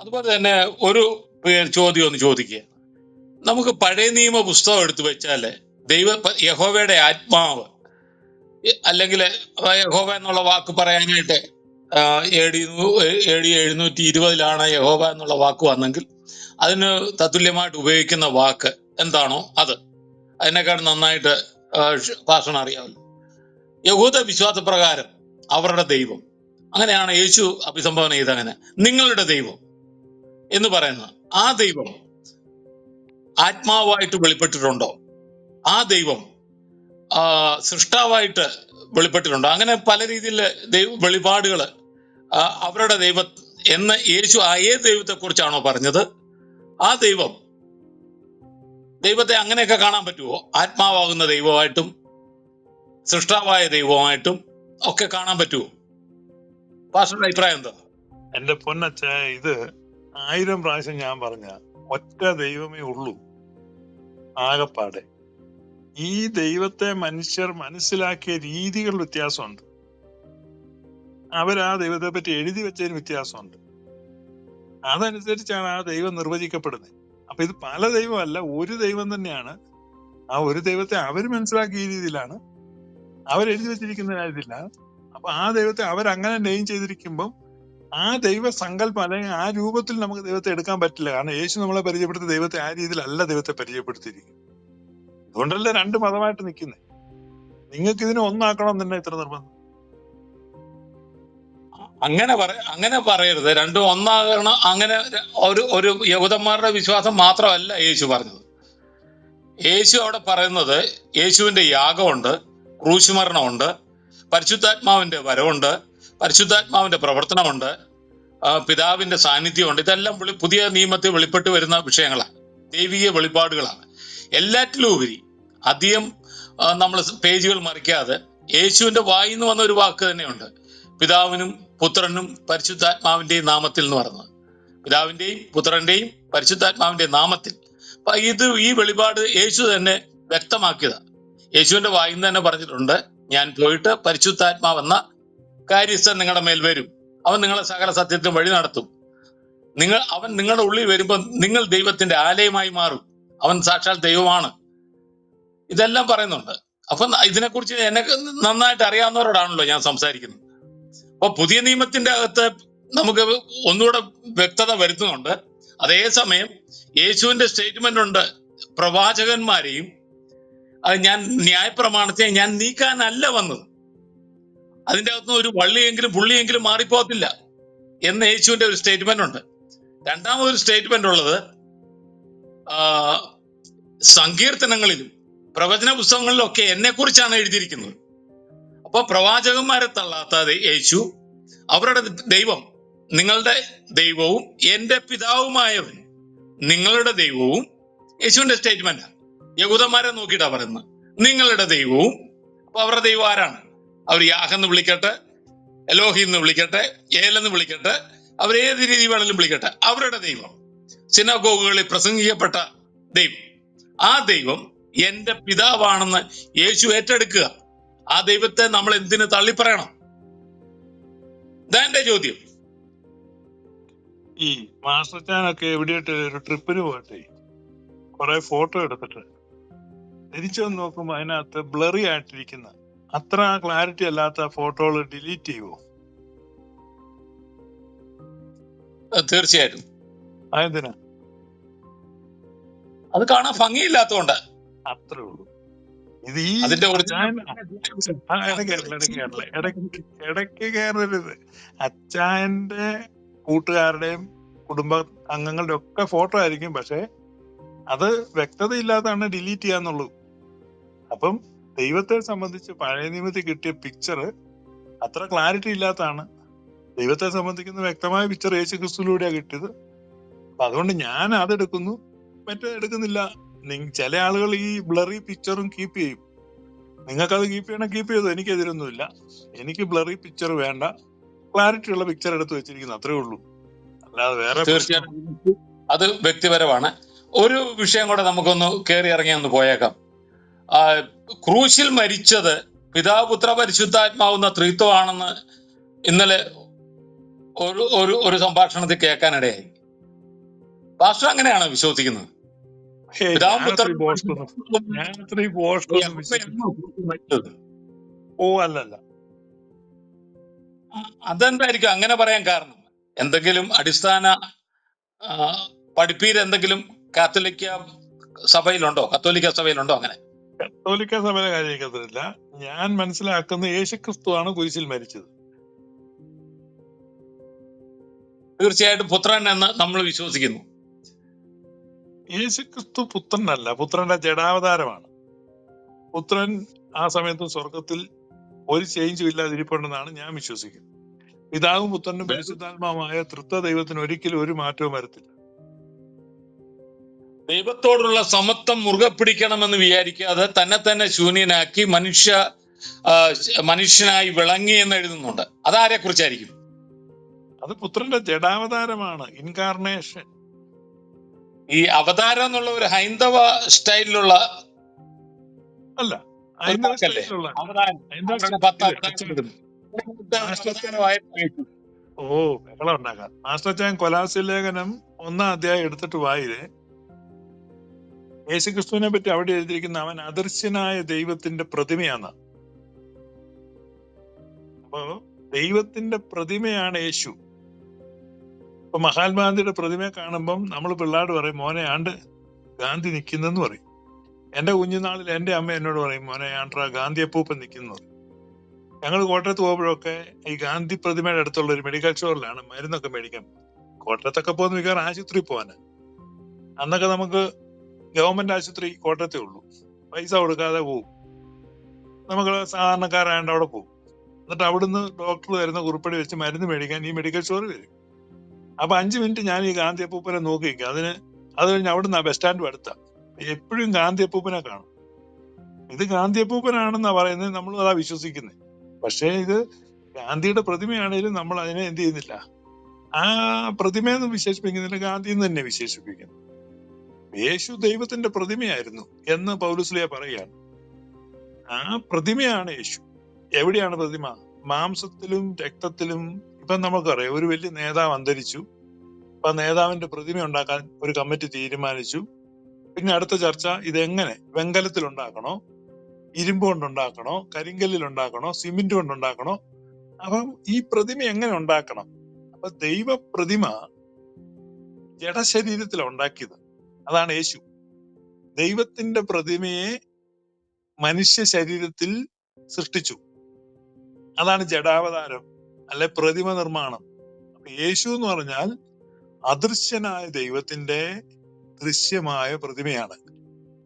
അതുപോലെ തന്നെ ഒരു ചോദ്യം ഒന്ന് ചോദിക്കുക. നമുക്ക് പഴയ നിയമ പുസ്തകം എടുത്തു വെച്ചാൽ ദൈവ യഹോവയുടെ ആത്മാവ് അല്ലെങ്കിൽ യഹോവ എന്നുള്ള വാക്ക് പറയാനായിട്ട് എ ഡി എഴുന്നൂറ്റി ഇരുപതിലാണ് യഹോവ എന്നുള്ള വാക്ക് വന്നെങ്കിൽ അതിന് തത്തുല്യമായിട്ട് ഉപയോഗിക്കുന്ന വാക്ക് എന്താണോ അത്. അതിനേക്കാൾ നന്നായിട്ട് ഭാഷണം അറിയാമല്ലോ. യഹൂദ വിശ്വാസ പ്രകാരം അവരുടെ ദൈവം. അങ്ങനെയാണ് യേശു അഭിസംബോധന ചെയ്ത് അങ്ങനെ നിങ്ങളുടെ ദൈവം. എന്ന് പറയുന്നത് ആ ദൈവം ആത്മാവായിട്ട് വെളിപ്പെട്ടിട്ടുണ്ടോ? ആ ദൈവം സൃഷ്ടാവായിട്ട് വെളിപ്പെട്ടിട്ടുണ്ടോ? അങ്ങനെ പല രീതിയിൽ ദൈവ വെളിപാടുകൾ അവരുടെ ദൈവ എന്ന് യേശു ആ ഏത് ദൈവത്തെ കുറിച്ചാണോ പറഞ്ഞത്? ആ ദൈവം ദൈവത്തെ അങ്ങനെയൊക്കെ കാണാൻ പറ്റുമോ ആത്മാവാകുന്ന ദൈവമായിട്ടും സൃഷ്ടാവായ ദൈവമായിട്ടും ഒക്കെ കാണാൻ പറ്റുമോ പാസ്റ്ററുടെ അഭിപ്രായം എന്താ? എന്റെ പൊന്നച്ച ഇത് ആയിരം പ്രാവശ്യം ഞാൻ പറഞ്ഞ ഒറ്റ ദൈവമേ ഉള്ളൂ. ആകപ്പാടെ. ഈ ദൈവത്തെ മനുഷ്യർ മനസ്സിലാക്കിയ രീതികൾ വ്യത്യാസമുണ്ട്. അവരാ ദൈവത്തെ പറ്റി എഴുതി വെച്ചതിന് വ്യത്യാസമുണ്ട്. അതനുസരിച്ചാണ് ആ ദൈവം നിർവചിക്കപ്പെടുന്നത്. അപ്പൊ ഇത് പല ദൈവമല്ല ഒരു ദൈവം തന്നെയാണ്. ആ ഒരു ദൈവത്തെ അവർ മനസ്സിലാക്കിയ രീതിയിലാണ്. അവരെഴുതി വെച്ചിരിക്കുന്ന കാര്യത്തില്ല. അപ്പൊ ആ ദൈവത്തെ അവരങ്ങനെ നെയിം ചെയ്തിരിക്കുമ്പം ആ ദൈവ സങ്കല്പം അല്ലെങ്കിൽ ആ രൂപത്തിൽ നമുക്ക് ദൈവത്തെ എടുക്കാൻ പറ്റില്ല. കാരണം യേശു നമ്മളെ പരിചയപ്പെടുത്തിയ ദൈവത്തെ ആ രീതിയിലല്ല ദൈവത്തെ പരിചയപ്പെടുത്തിയിരിക്കുന്നത്. അതുകൊണ്ടല്ലേ രണ്ട് മതമായിട്ട് നിൽക്കുന്നത്. നിങ്ങൾക്ക് ഇതിനെ ഒന്നാക്കണം തന്നെ ഇത്ര നിർബന്ധം. അങ്ങനെ പറ അങ്ങനെ പറയരുത്. രണ്ടും ഒന്നാകണം. അങ്ങനെ ഒരു ഒരു യഹൂദന്മാരുടെ വിശ്വാസം മാത്രമല്ല യേശു പറഞ്ഞത്. യേശു അവിടെ പറയുന്നത് യേശുവിന്റെ യാഗമുണ്ട് ക്രൂശുമരണമുണ്ട് പരിശുദ്ധാത്മാവിന്റെ വരവുണ്ട് പരിശുദ്ധാത്മാവിന്റെ പ്രവർത്തനമുണ്ട്. പിതാവിന്റെ സാന്നിധ്യമുണ്ട്. ഇതെല്ലാം പുതിയ നിയമത്തിൽ വെളിപ്പെട്ട് വരുന്ന വിഷയങ്ങളാണ്. ദൈവിക വെളിപ്പാടുകളാണ് എല്ലാറ്റിലും ഉപരി അധികം നമ്മൾ പേജുകൾ മറിക്കാതെ യേശുവിന്റെ വായിൽ നിന്ന് വന്ന ഒരു വാക്ക് തന്നെയുണ്ട്. പിതാവിനും പുത്രനും പരിശുദ്ധാത്മാവിന്റെയും നാമത്തിൽ എന്ന് പറഞ്ഞത് പിതാവിന്റെയും പുത്രന്റെയും പരിശുദ്ധാത്മാവിന്റെയും നാമത്തിൽ. അപ്പൊ ഇത് ഈ വെളിപാട് യേശു തന്നെ വ്യക്തമാക്കിയതാണ് യേശുവിന്റെ വായിൽ നിന്ന് തന്നെ പറഞ്ഞിട്ടുണ്ട് ഞാൻ പോയിട്ട് പരിശുദ്ധാത്മാവെന്ന കാര്യസ്ഥൻ നിങ്ങളുടെ മേൽ വരും. അവൻ നിങ്ങളെ സകല സത്യത്തിനും വഴി നടത്തും. നിങ്ങൾ അവൻ നിങ്ങളുടെ ഉള്ളിൽ വരുമ്പോൾ നിങ്ങൾ ദൈവത്തിന്റെ ആലയമായി മാറും. അവൻ സാക്ഷാൽ ദൈവമാണ്. ഇതെല്ലാം പറയുന്നുണ്ട്. അപ്പൊ ഇതിനെക്കുറിച്ച് എന്നെ നന്നായിട്ട് അറിയാവുന്നവരോടാണല്ലോ ഞാൻ സംസാരിക്കുന്നത്. അപ്പൊ പുതിയ നിയമത്തിന്റെ അകത്ത് നമുക്ക് ഒന്നുകൂടെ വ്യക്തത വരുത്തുന്നുണ്ട്. അതേസമയം യേശുവിന്റെ സ്റ്റേറ്റ്മെന്റ് ഉണ്ട്. പ്രവാചകന്മാരെയും അത് ഞാൻ ന്യായപ്രമാണത്തെ ഞാൻ നീക്കാനല്ല വന്നത്. അതിന്റെ അകത്ത് ഒരു വള്ളിയെങ്കിലും പുള്ളിയെങ്കിലും മാറിപ്പോകത്തില്ല എന്ന് യേശുവിന്റെ ഒരു സ്റ്റേറ്റ്മെന്റ് ഉണ്ട്. രണ്ടാമതൊരു സ്റ്റേറ്റ്മെന്റ് ഉള്ളത് സങ്കീർത്തനങ്ങളിലും പ്രവചന പുസ്തകങ്ങളിലും ഒക്കെ എന്നെ കുറിച്ചാണ് എഴുതിയിരിക്കുന്നത്. അപ്പൊ പ്രവാചകന്മാരെ തള്ളാത്ത യേശു അവരുടെ ദൈവം നിങ്ങളുടെ ദൈവവും എന്റെ പിതാവുമായവൻ നിങ്ങളുടെ ദൈവവും യേശുവിന്റെ സ്റ്റേറ്റ്മെന്റ് യഹൂദന്മാരെ നോക്കിയിട്ടാ പറയുന്നത്. നിങ്ങളുടെ ദൈവവും അപ്പൊ അവരുടെ ദൈവം ആരാണ്? അവർ യാഹെന്ന് വിളിക്കട്ടെ എലോഹി എന്ന് വിളിക്കട്ടെ ഏലെന്ന് വിളിക്കട്ടെ അവർ ഏത് രീതി വേണമെങ്കിലും വിളിക്കട്ടെ. അവരുടെ ദൈവം സിനഗോഗുകളിൽ പ്രസംഗിക്കപ്പെട്ട ദൈവം. ആ ദൈവം എന്റെ പിതാവാണെന്ന് യേശു ഏറ്റെടുക്കുക. ആ ദൈവത്തെ നമ്മൾ എന്തിനു തള്ളിപ്പറയണം? ഇതാ ചോദ്യം. ഈ മാസ്റ്റർ ചാനൊക്കെ എവിടെയായിട്ട് ഒരു ട്രിപ്പിന് പോകട്ടെ. കുറെ ഫോട്ടോ എടുത്തിട്ട്. തിരിച്ചു വന്ന് നോക്കുമ്പോ അതിനകത്ത് ബ്ലറി ആയിട്ടിരിക്കുന്ന അത്ര ക്ലാരിറ്റി അല്ലാത്ത ഫോട്ടോകൾ ഡിലീറ്റ് ചെയ്യുമോ തീർച്ചയായിട്ടും. അതെന്തിനാ? അത് കാണാൻ ഭംഗിയില്ലാത്തതുകൊണ്ട് അത്രേ ഉള്ളൂ. ഇത് ഈ അതിന്റെ ഇടയ്ക്ക് കയറരുത് അച്ചായന്റെ കൂട്ടുകാരുടെയും കുടുംബ അംഗങ്ങളുടെ ഒക്കെ ഫോട്ടോ ആയിരിക്കും പക്ഷെ അത് വ്യക്തത ഇല്ലാത്തതാണ് ഡിലീറ്റ് ചെയ്യാന്നുള്ളൂ അപ്പം ദൈവത്തെ സംബന്ധിച്ച് പഴയ നിയമത്തിൽ കിട്ടിയ പിക്ചർ അത്ര ക്ലാരിറ്റി ഇല്ലാത്തതാണ്. ദൈവത്തെ സംബന്ധിക്കുന്ന വ്യക്തമായ പിക്ചർ യേശു ക്രിസ്തുവിലൂടെയാണ് കിട്ടിയത്. അപ്പൊ അതുകൊണ്ട് ഞാൻ അതെടുക്കുന്നു മറ്റേ എടുക്കുന്നില്ല. ചില ആളുകൾ ഈ ബ്ലറി പിക്ചറും കീപ്പ് ചെയ്യും. നിങ്ങൾക്കത് കീപ്പ് ചെയ്യണം കീപ്പ് ചെയ്തു എനിക്കെതിരൊന്നുമില്ല എനിക്ക് ബ്ലറി പിക്ചർ വേണ്ട. ക്ലാരിറ്റി ഉള്ള പിക്ചർ എടുത്ത് വെച്ചിരിക്കുന്നു. അത്രേ ഉള്ളൂ. അല്ലാതെ വേറെ തീർച്ചയായിട്ടും. അത് വ്യക്തിപരമാണ്. ഒരു വിഷയം കൂടെ നമുക്കൊന്ന് കയറി ഇറങ്ങി ഒന്ന് പോയേക്കാം. ക്രൂശിൽ മരിച്ചത് പിതാപുത്ര പരിശുദ്ധാത്മാവുന്ന ത്രിത്വമാണെന്ന് ഇന്നലെ ഒരു ഒരു ഒരു സംഭാഷണത്തിൽ കേൾക്കാനിടയായി. പാസ്റ്റർ അങ്ങനെയാണ് വിശ്വസിക്കുന്നത്. ഓ അല്ലല്ല. അതെന്തായിരിക്കും? അങ്ങനെ പറയാൻ കാരണം. എന്തെങ്കിലും അടിസ്ഥാന പഠിപ്പീരെന്തെങ്കിലും കാത്തലിക്ക സഭയിലുണ്ടോ? കത്തോലിക്ക സഭയിലുണ്ടോ അങ്ങനെ? കത്തോലിക്ക സഭയിലെ കാര്യത്തില്ല ഞാൻ മനസ്സിലാക്കുന്ന യേശുക്രിസ്തുവാണ് കുരിശിൽ മരിച്ചത്. തീർച്ചയായിട്ടും പുത്രൻ എന്ന് നമ്മൾ വിശ്വസിക്കുന്നു. യേശുക്രിസ്തു പുത്രനല്ല പുത്രന്റെ ജഡാവതാരമാണ്. പുത്രൻ ആ സമയത്ത് സ്വർഗത്തിൽ ഒരു ചേഞ്ചും ഇല്ലാതിരിപ്പുണ്ടെന്നാണ് ഞാൻ വിശ്വസിക്കുന്നത്. പിതാവും പുത്രനും പരിശുദ്ധാത്മാവുമായ തൃത്വ ദൈവത്തിന് ഒരിക്കലും ഒരു മാറ്റവും വരത്തില്ല. ദൈവത്തോടുള്ള സമത്വം മുറുകെ പിടിക്കണമെന്ന് വിചാരിക്കാതെ തന്നെ തന്നെ ശൂന്യനാക്കി മനുഷ്യ മനുഷ്യനായി വിളങ്ങി എന്ന് എഴുതുന്നുണ്ട്. അതാരെ കുറിച്ചായിരിക്കും? അത് പുത്രന്റെ ജഡാവതാരമാണ് ഇൻകാർണേഷൻ ഈ അവതാരം എന്നുള്ള ഒരു ഹൈന്ദവ സ്റ്റൈലിലുള്ള അല്ല ഓ ബഹളം ഉണ്ടാക്കാം. മാസ്റ്റർ ചാൻ കൊലാസി ലേഖനം ഒന്നാം അധ്യായം എടുത്തിട്ട് വായിൽ. യേശുക്രിസ്തുവിനെ പറ്റി അവിടെ എഴുതിയിരിക്കുന്ന അവൻ അദർശനായ ദൈവത്തിന്റെ പ്രതിമയാണ്. അപ്പോ ദൈവത്തിന്റെ പ്രതിമയാണ് യേശു. ഇപ്പൊ മഹാത്മാഗാന്ധിയുടെ പ്രതിമയെ കാണുമ്പം നമ്മൾ പിള്ളാട് പറയും മോനെ ആണ്ട് ഗാന്ധി നിൽക്കുന്നെന്ന് പറയും. എന്റെ കുഞ്ഞുനാളിൽ എന്റെ അമ്മ എന്നോട് പറയും മോനെ ആണ്ട്ര ഗാന്ധി അപ്പൂപ്പൻ നിൽക്കുന്നു. ഞങ്ങൾ കോട്ടയത്ത് പോകുമ്പോഴൊക്കെ ഈ ഗാന്ധി പ്രതിമയുടെ അടുത്തുള്ള ഒരു മെഡിക്കൽ സ്റ്റോറിലാണ് മരുന്നൊക്കെ മേടിക്കാൻ. കോട്ടയത്തൊക്കെ പോകുന്ന മിക്കവാറും ആശുപത്രി പോവാന്. അന്നൊക്കെ നമുക്ക് ഗവൺമെന്റ് ആശുപത്രി കോട്ടയത്തേ ഉള്ളൂ. പൈസ കൊടുക്കാതെ പോവും. നമുക്ക് സാധാരണക്കാരായണ്ട് അവിടെ പോകും എന്നിട്ട് അവിടുന്ന് ഡോക്ടർ തരുന്ന കുറിപ്പടി വെച്ച് മരുന്ന് മേടിക്കാൻ ഈ മെഡിക്കൽ സ്റ്റോറിൽ വരും. അപ്പൊ അഞ്ചു മിനിറ്റ് ഞാൻ ഈ ഗാന്ധി അപ്പൂപ്പനെ നോക്കി നിൽക്കും അതിന് അത് കഴിഞ്ഞ് അവിടുന്ന് ബസ് സ്റ്റാൻഡ് അടുത്ത. എപ്പോഴും ഗാന്ധി അപ്പൂപ്പനെ കാണും. ഇത് ഗാന്ധി അപ്പൂപ്പനാണെന്നാ പറയുന്നത് നമ്മൾ അതാ വിശ്വസിക്കുന്നത് പക്ഷേ ഇത് ഗാന്ധിയുടെ പ്രതിമയാണെങ്കിലും നമ്മൾ അതിനെ എന്ത് ചെയ്യുന്നില്ല. ആ പ്രതിമയെന്ന് വിശേഷിപ്പിക്കുന്നില്ല. ഗാന്ധി എന്ന് തന്നെ വിശേഷിപ്പിക്കുന്നു. യേശു ദൈവത്തിന്റെ പ്രതിമയായിരുന്നു എന്ന് പൗലുസ്ലിയ പറയുകയാണ്. ആ പ്രതിമയാണ് യേശു. എവിടെയാണ് പ്രതിമ? മാംസത്തിലും രക്തത്തിലും. ഇപ്പൊ നമുക്കറിയാം ഒരു വലിയ നേതാവ് അന്തരിച്ചു. അപ്പൊ നേതാവിന്റെ പ്രതിമ ഉണ്ടാക്കാൻ ഒരു കമ്മിറ്റി തീരുമാനിച്ചു. പിന്നെ അടുത്ത ചർച്ച ഇതെങ്ങനെ? വെങ്കലത്തിൽ ഉണ്ടാക്കണോ? ഇരുമ്പ് കൊണ്ടുണ്ടാക്കണോ കരിങ്കല്ലിൽ ഉണ്ടാക്കണോ? സിമെന്റ് കൊണ്ടുണ്ടാക്കണോ അപ്പം ഈ പ്രതിമ എങ്ങനെ ഉണ്ടാക്കണം? അപ്പൊ ദൈവ പ്രതിമ ജഡശരീരത്തിലാണ് ഉണ്ടാക്കിയത്. അതാണ് യേശു. ദൈവത്തിന്റെ പ്രതിമയെ മനുഷ്യ ശരീരത്തിൽ സൃഷ്ടിച്ചു. അതാണ് ജഡാവതാരം അല്ലെ പ്രതിമ നിർമ്മാണം. അപ്പൊ യേശു എന്ന് പറഞ്ഞാൽ അദൃശ്യനായ ദൈവത്തിന്റെ ദൃശ്യമായ പ്രതിമയാണ്.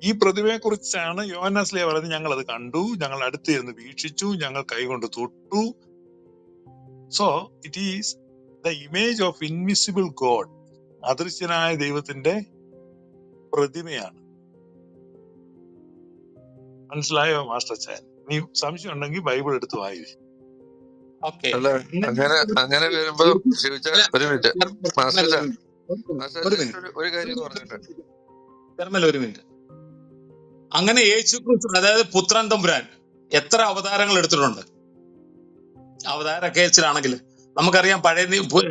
ഈ പ്രതിമയെ കുറിച്ചാണ് യോനാസ്ലിയ പറയുന്നത് ഞങ്ങൾ അത് കണ്ടു ഞങ്ങൾ അടുത്തിരുന്ന് വീക്ഷിച്ചു ഞങ്ങൾ കൈകൊണ്ട് തൊട്ടു. So it is the image of invisible God അദൃശ്യനായ ദൈവത്തിന്റെ പ്രതിമയാണ്. മനസ്സിലായോ മാസ്റ്റർ ചാൻ? നീ സംശയം ഉണ്ടെങ്കിൽ ബൈബിൾ എടുത്ത് വായിച്ചു ഓക്കെ. അങ്ങനെ അങ്ങനെ വരുമ്പോ ഒരു മിനിറ്റ്. മാസ്റ്റർ ഒരു മിനിറ്റ്. ഒരു- ഒരു കാര്യം ഒരു മിനിറ്റ്. അങ്ങനെ യേശു ക്രിസ്തു അതായത് പുത്രൻ തമ്പുരാൻ എത്ര അവതാരങ്ങൾ എടുത്തിട്ടുണ്ട്? അവതാര കേസിലാണെങ്കിൽ നമുക്കറിയാം പഴയ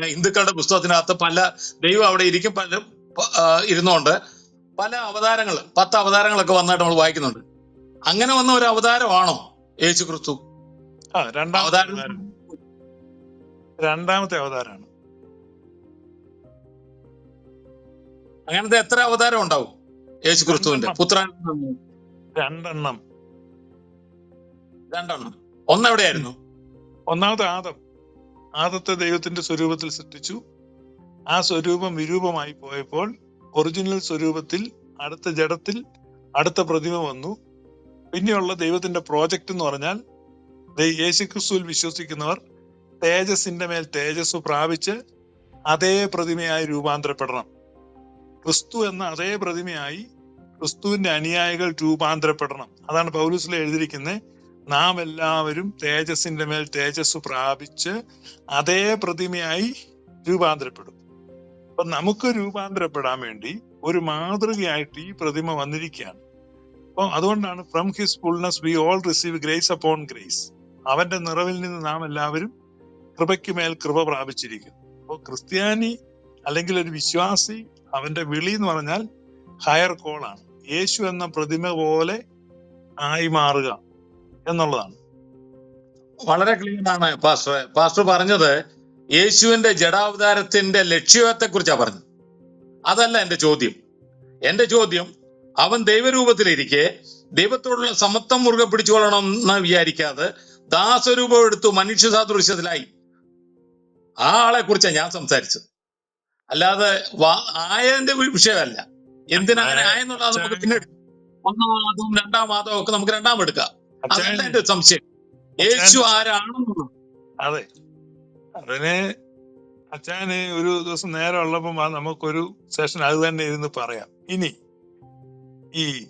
ഹിന്ദുക്കളുടെ പുസ്തകത്തിനകത്ത് പല ദൈവം അവിടെ ഇരിക്കും പല ഇരുന്നോണ്ട് ഇരുന്നുകൊണ്ട് പല അവതാരങ്ങൾ പത്ത് അവതാരങ്ങളൊക്കെ വന്നായിട്ട് നമ്മൾ വായിക്കുന്നുണ്ട്. അങ്ങനെ വന്ന ഒരു അവതാരമാണോ യേശു ക്രിസ്തു? ആ രണ്ടാമത്തെ അവതാരം. അവതാരം. രണ്ടാമത്തെ അവതാരമാണ്. അങ്ങനത്തെ എത്ര അവതാരം ഉണ്ടാവും യേശു ക്രിസ്തുവിന്റെ? രണ്ടെണ്ണം. പുത്രൻ രണ്ടെണ്ണം. രണ്ടെണ്ണം. ഒന്നെവിടെയായിരുന്നു? ഒന്നാമത്തെ ആദം. ആദത്തെ ദൈവത്തിന്റെ സ്വരൂപത്തിൽ സൃഷ്ടിച്ചു. ആ സ്വരൂപം വിരൂപമായി പോയപ്പോൾ ഒറിജിനൽ സ്വരൂപത്തിൽ അടുത്ത ജഡത്തിൽ അടുത്ത പ്രതിമ വന്നു. പിന്നെയുള്ള ദൈവത്തിന്റെ പ്രോജക്റ്റ് എന്ന് പറഞ്ഞാൽ യേശുക്രിസ്തുവിൽ വിശ്വസിക്കുന്നവർ തേജസിന്റെ മേൽ തേജസ് പ്രാപിച്ച് അതേ പ്രതിമയായി രൂപാന്തരപ്പെടണം. ക്രിസ്തു എന്ന അതേ പ്രതിമയായി ക്രിസ്തുവിന്റെ അനുയായികൾ രൂപാന്തരപ്പെടണം. അതാണ് പൗലൂസിൽ എഴുതിയിരിക്കുന്നത്. നാം എല്ലാവരും തേജസിന്റെ മേൽ തേജസ് പ്രാപിച്ച് അതേ പ്രതിമയായി രൂപാന്തരപ്പെടും. അപ്പൊ നമുക്ക് രൂപാന്തരപ്പെടാൻ വേണ്ടി ഒരു മാതൃകയായിട്ട് ഈ പ്രതിമ വന്നിരിക്കുകയാണ്. അപ്പൊ അതുകൊണ്ടാണ് from his fullness we all receive grace upon grace അവന്റെ നിറവിൽ നിന്ന് നാം എല്ലാവരും കൃപയ്ക്ക് മേൽ കൃപ പ്രാപിച്ചിരിക്കുന്നു. അപ്പോൾ ക്രിസ്ത്യാനി അല്ലെങ്കിൽ ഒരു വിശ്വാസി അവന്റെ വിളി എന്ന് പറഞ്ഞാൽ ഹയർ കോൾ ആണ്. യേശു എന്ന പ്രതിമ പോലെ ആയി മാറുക എന്നുള്ളതാണ്. വളരെ ക്ലിയർ ആണ് പാസ്റ്റർ പാസ്റ്റർ പറഞ്ഞത് യേശുവിന്റെ ജഡാവതാരത്തിന്റെ ലക്ഷ്യത്തെ കുറിച്ചാ പറഞ്ഞത്. അതല്ല എന്റെ ചോദ്യം. എന്റെ ചോദ്യം അവൻ ദൈവരൂപത്തിലിരിക്കെ ദൈവത്തോടുള്ള സമത്വം മുറുകെ പിടിച്ചുകൊള്ളണം എന്ന് വിചാരിക്കാതെ ദാസരൂപം എടുത്തു മനുഷ്യ സാദൃശ്യത്തിലായി ആ ആളെ കുറിച്ചാണ് ഞാൻ സംസാരിച്ചത്. അല്ലാതെ ആയതിന്റെ വിഷയമല്ല. എന്തിനങ്ങനെ ആയെന്നുള്ളത് നമുക്ക് പിന്നെ. ഒന്നാം മാതവും രണ്ടാം വാദവും ഒക്കെ നമുക്ക് രണ്ടാം എടുക്കാം. അതല്ല എന്റെ സംശയം. യേശു ആരാണെന്നുള്ളത്. അതിന് അച്ഛന് ഒരു ദിവസം നേരം ഉള്ളപ്പോ വാ, നമുക്കൊരു സെഷൻ അത് തന്നെ ഇരുന്ന് പറയാം. ഇനി ഈ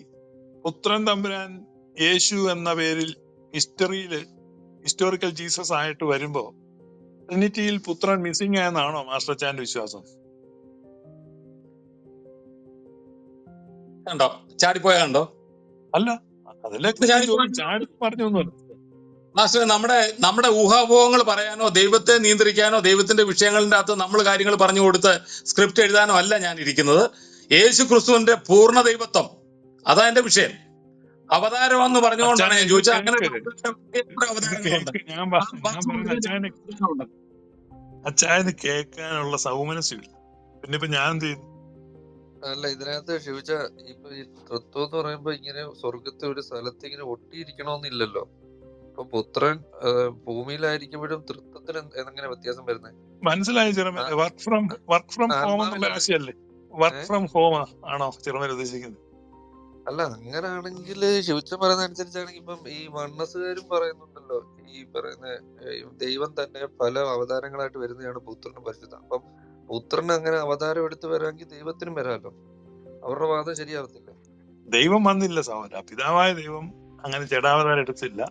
പുത്രൻ തമ്പുരാൻ യേശു എന്ന പേരിൽ ഹിസ്റ്ററിയിൽ ഹിസ്റ്റോറിക്കൽ ജീസസ് ആയിട്ട് വരുമ്പോ ട്രിനിറ്റിയിൽ പുത്രൻ മിസ്സിംഗ് ആയെന്നാണോ മാസ്റ്റർ അച്ഛാന്റെ വിശ്വാസം? കണ്ടോ? ചാടിപ്പോയ കണ്ടോ? അല്ല അതല്ലേ ചാടി പറഞ്ഞൊന്നുമല്ല. മാസ്റ്റർ നമ്മുടെ നമ്മുടെ ഊഹാപോഹങ്ങൾ പറയാനോ ദൈവത്തെ നിയന്ത്രിക്കാനോ ദൈവത്തിന്റെ വിഷയങ്ങളുടെ അകത്ത് നമ്മൾ കാര്യങ്ങൾ പറഞ്ഞു കൊടുത്ത് സ്ക്രിപ്റ്റ് എഴുതാനോ അല്ല ഞാൻ ഇരിക്കുന്നത്. യേശു ക്രിസ്തുവിന്റെ പൂർണ ദൈവത്വം അതാ എന്റെ വിഷയം. അവതാരം എന്ന് പറഞ്ഞുകൊണ്ടാണ് ഞാൻ ചോദിച്ചത്. അങ്ങനെ അച്ചായന് കേൾക്കാനുള്ള സൗമനസ്യമില്ല. പിന്നെ ഇപ്പൊ ഞാൻ എന്ത് ചെയ്യും അല്ല ഇതിനകത്ത് ക്ഷമിച്ച ഇപ്പൊ ഈ തൃത്വം എന്ന് പറയുമ്പോ ഇങ്ങനെ സ്വർഗത്തെ ഒരു സ്ഥലത്ത് ഇങ്ങനെ ഒട്ടിയിരിക്കണമെന്നില്ലല്ലോ ഇപ്പൊ പുത്രൻ ഭൂമിയിലായിരിക്കുമ്പോഴും തൃത്വത്തിന് എങ്ങനെ വ്യത്യാസം വരുന്നത് മനസ്സിലായി ചെറുമേ. Work from work from home എന്നുള്ള ആശയല്ലേ? വർക്ക് ഫ്രം ഹോം ആണോ ചെറുമേ ഉദ്ദേശിക്കുന്നത്? അല്ല അങ്ങനാണെങ്കിൽ ശിവച്ചൻ പറയുന്ന അനുസരിച്ചാണെങ്കിൽ ഇപ്പം ഈ വണ്ണസുകാരും പറയുന്നുണ്ടല്ലോ ഈ പറയുന്ന ദൈവം തന്നെ പല അവതാരങ്ങളായിട്ട് വരുന്നതാണ് പുത്രന് പരിശുദ്ധ. അപ്പം പുത്രന് അങ്ങനെ അവതാരം എടുത്തു വരാമെങ്കിൽ ദൈവത്തിനും വരാമല്ലോ. അവരുടെ വാദം ശരിയാവത്തില്ല. ദൈവം വന്നില്ല സഹോദര. പിതാവായ ദൈവം അങ്ങനെ ജഡാവതാരം എടുത്തില്ല.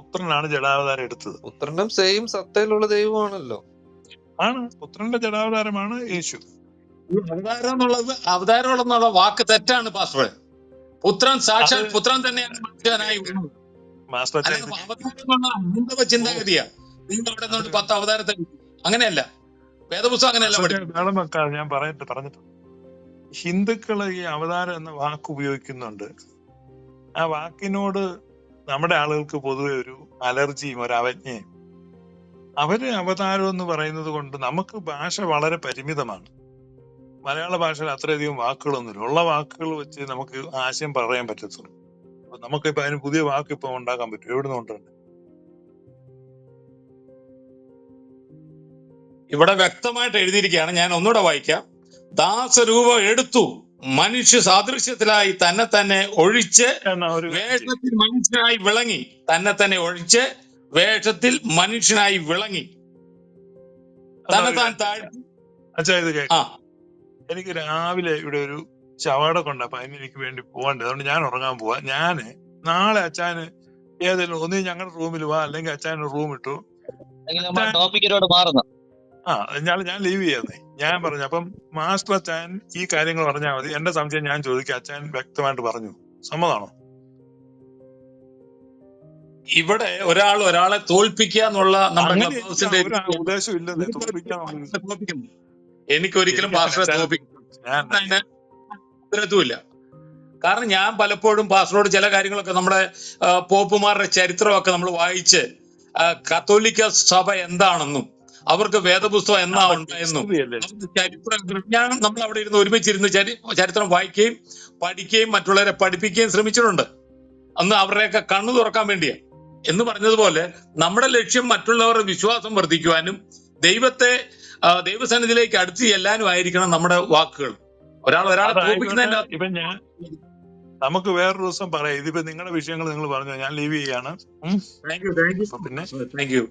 പുത്രനാണ് ജഡാവതാരം എടുത്തത്. പുത്രനും സെയിം സത്തയിലുള്ള ദൈവമാണല്ലോ. ആണ്. പുത്രന്റെ ജഡാവതാരമാണ് യേശു. ഈ അവതാരം എന്നുള്ളത് അവതാരം എന്നുള്ള വാക്ക് തെറ്റാണ് പാസ്റ്റർ പുത്രൻ സാക്ഷാൽ പുത്രൻ തന്നെയാണ് മനുഷ്യനായി മാസ്റ്റർ അല്ലാതെ അവതാരം എന്നുള്ള ഹൈന്ദവ ചിന്താഗതിയാ. നിങ്ങൾ അവിടെ നിന്നുകൊണ്ട് പത്ത് അവതാരത്തെ അങ്ങനെയല്ല. വേദപുസ്തകം അങ്ങനെയല്ല പഠിക്കും ഞാൻ പറയട്ടെ പറഞ്ഞിട്ട് ഹിന്ദുക്കൾ ഈ അവതാരം എന്ന വാക്ക് ഉപയോഗിക്കുന്നുണ്ട്. ആ വാക്കിനോട് നമ്മുടെ ആളുകൾക്ക് പൊതുവെ ഒരു അലർജിയും ഒരു അവജ്ഞയും. അവർ അവതാരം എന്ന് പറയുന്നത് കൊണ്ട് നമുക്ക് ഭാഷ വളരെ പരിമിതമാണ്. മലയാള ഭാഷയിൽ അത്രയധികം വാക്കുകളൊന്നുമില്ല. ഉള്ള വാക്കുകൾ വെച്ച് നമുക്ക് ആശയം പറയാൻ പറ്റത്തുള്ളൂ. അപ്പൊ നമുക്കിപ്പോ അതിന് പുതിയ വാക്ക് ഇപ്പൊ ഉണ്ടാക്കാൻ പറ്റും. എവിടെ നിന്നുണ്ട് ഇവിടെ വ്യക്തമായിട്ട് എഴുതിയിരിക്കുകയാണ്. ഞാൻ ഒന്നുകൂടെ വായിക്കാം. ദാസരൂപം എടുത്തു. മനുഷ്യ സാദൃശ്യത്തിലായി തന്നെ തന്നെ ഒഴിച്ച്. വേഷത്തിൽ മനുഷ്യനായി വിളങ്ങി. തന്നെ തന്നെ ഒഴിച്ച് വേഷത്തിൽ മനുഷ്യനായി വിളങ്ങി. തന്നെ താൻ താഴ്ത്തി. അച്ഛാ ഇത് എനിക്ക് രാവിലെ ഇവിടെ ഒരു ചവാട ഉണ്ട് അപ്പൊ അതിന് എനിക്ക് വേണ്ടി പോകണ്ടേ? അതുകൊണ്ട് ഞാൻ ഉറങ്ങാൻ പോവാ. ഞാൻ നാളെ അച്ഛാന് ഏതെങ്കിലും ഒന്നീ ഞങ്ങളുടെ റൂമിൽ വാ. അല്ലെങ്കിൽ അച്ഛാൻ റൂം ഇട്ടു. ടോപ്പിക്കിനോട് മാറുന്നു. ആ ഞാൻ ഞാൻ ലീവ് ചെയ്യുന്നേ. ഞാൻ പറഞ്ഞു അപ്പം മാസ്റ്റർ അച്ഛൻ ഈ കാര്യങ്ങൾ പറഞ്ഞാൽ മതി. എന്റെ സംശയം ഞാൻ ചോദിക്കാം. അച്ഛൻ വ്യക്തമായിട്ട് പറഞ്ഞു. സമ്മതാണോ? ഇവിടെ ഒരാൾ ഒരാളെ തോൽപ്പിക്കുക എന്നുള്ള നമ്മുടെ ഉദ്ദേശം ഇല്ലെന്നേ. തോൽപ്പിക്കാൻ എനിക്ക് ഒരിക്കലും എനിക്ക് പാസ്റ്ററെ തോൽപ്പിക്കില്ല കാരണം ഞാൻ പലപ്പോഴും പാസ്റ്ററോട് ചില കാര്യങ്ങളൊക്കെ നമ്മുടെ പോപ്പുമാരുടെ ചരിത്രമൊക്കെ നമ്മൾ വായിച്ച് കത്തോലിക്ക സഭ എന്താണെന്നും അവർക്ക് വേദപുസ്തകം എന്നാ ഉണ്ടായിരുന്നു? ചരിത്രം ഞാൻ നമ്മൾ അവിടെ ഇരുന്ന് ഒരുമിച്ചിരുന്ന് ചരി ചരിത്രം വായിക്കുകയും പഠിക്കുകയും മറ്റുള്ളവരെ പഠിപ്പിക്കുകയും ശ്രമിച്ചിട്ടുണ്ട്. അന്ന് അവരുടെയൊക്കെ കണ്ണു തുറക്കാൻ വേണ്ടിയാ. എന്ന് പറഞ്ഞതുപോലെ നമ്മുടെ ലക്ഷ്യം മറ്റുള്ളവരുടെ വിശ്വാസം വർദ്ധിക്കുവാനും ദൈവത്തെ ദൈവസന്നിധിയിലേക്ക് അടുത്ത് ചെല്ലാനും ആയിരിക്കണം നമ്മുടെ വാക്കുകൾ. ഒരാൾ ഒരാളെ ഞാൻ നമുക്ക് വേറൊരു ദിവസം പറയാം. ഇതിപ്പോ നിങ്ങളുടെ വിഷയങ്ങൾ നിങ്ങൾ പറഞ്ഞു. ഞാൻ ലീവ് ചെയ്യാണ് ഉം. താങ്ക് യു താങ്ക് യു പിന്നെ താങ്ക് യു